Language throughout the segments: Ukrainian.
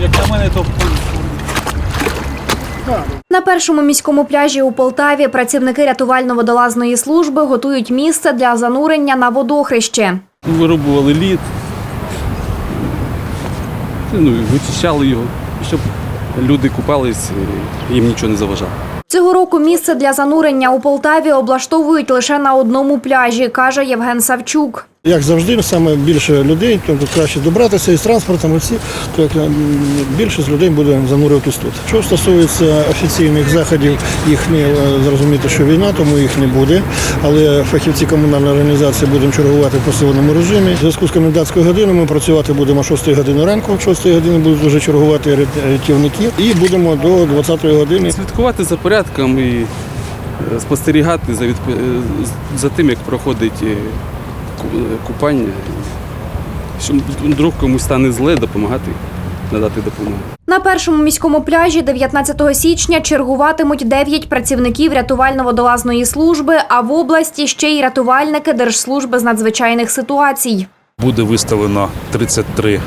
Як на мене, то На першому міському пляжі у Полтаві працівники рятувально-водолазної служби готують місце для занурення на водохреще. вирубували лід, ну, вичищали його, щоб люди купались, їм нічого не заважало. Цього року місце для занурення у Полтаві облаштовують лише на одному пляжі, каже Євген Савчук. Як завжди, саме більше людей, тобто краще добратися із транспортом, і всі, то як м, більшість людей буде занурюватись тут. Що стосується офіційних заходів, їх не е, зрозуміти, що війна, тому їх не буде. Але фахівці комунальної організації будемо чергувати в посиленому режимі. В зв'язку з комендантською годиною ми працювати будемо о 6 години ранку, о 6 години будуть вже чергувати рятівники, і будемо до 20 години. Слідкувати за порядком і е, спостерігати за, відп- е, за тим, як проходить купання. Щоб вдруг комусь стане зле, допомагати, надати допомогу. На першому міському пляжі 19 січня чергуватимуть 9 працівників рятувально-водолазної служби, а в області ще й рятувальники Держслужби з надзвичайних ситуацій. Буде виставлено 33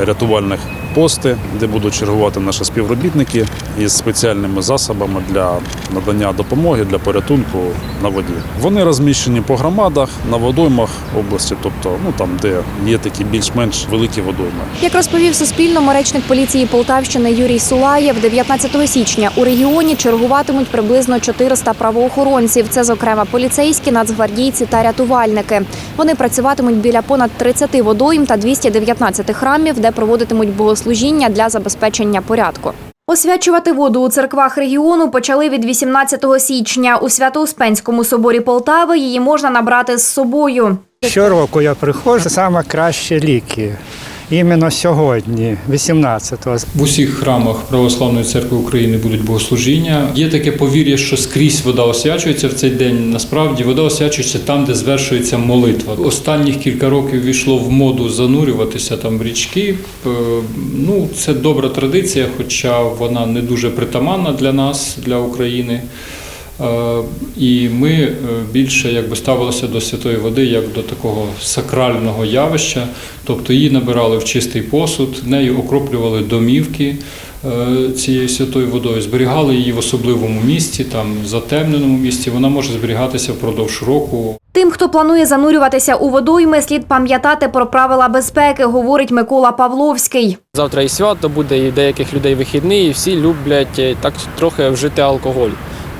рятувальних пости, де будуть чергувати наші співробітники із спеціальними засобами для надання допомоги для порятунку на воді. Вони розміщені по громадах на водоймах області, тобто ну там, де є такі більш-менш великі водойми. Як розповів Суспільному речник поліції Полтавщини Юрій Сулаєв, 19 січня у регіоні чергуватимуть приблизно 400 правоохоронців. Це, зокрема, поліцейські, нацгвардійці та рятувальники. Вони працюватимуть біля понад 30 водойм та 219 храмів, де проводитимуть богослужіння для забезпечення порядку. Освячувати воду у церквах регіону почали від 18 січня. У Свято-Успенському соборі Полтави її можна набрати з собою. Щороку я приходжу, саме кращі ліки. Іменно сьогодні, 18-го. В усіх храмах Православної церкви України будуть богослужіння. Є таке повір'я, що скрізь вода освячується в цей день. Насправді вода освячується там, де звершується молитва. Останніх кілька років війшло в моду занурюватися там в річки. Ну, це добра традиція, хоча вона не дуже притаманна для нас, для України. Е, І ми е, більше якби ставилися до святої води як до такого сакрального явища, тобто її набирали в чистий посуд, нею окроплювали домівки е, цією святою водою, зберігали її в особливому місці, там затемненому місці. Вона може зберігатися впродовж року. Тим, хто планує занурюватися у водойми, слід пам'ятати про правила безпеки, говорить Микола Павловський. Завтра і свято буде, і деяких людей вихідний, і всі люблять так трохи вжити алкоголь.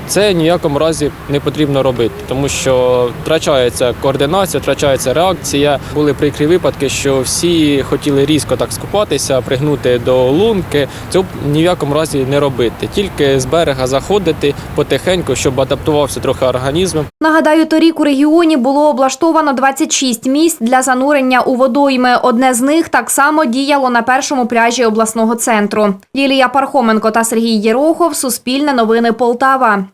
Це ніякому разі не потрібно робити, тому що втрачається координація, втрачається реакція. Були прикрі випадки, що всі хотіли різко так скупатися, пригнути до лунки. Цього ні в якому разі не робити. Тільки з берега заходити потихеньку, щоб адаптувався трохи організм. Нагадаю, торік у регіоні було облаштовано 26 місць для занурення у водойми. Одне з них так само діяло на першому пляжі обласного центру. Лілія Пархоменко та Сергій Єрохов. Суспільне новини Полтава.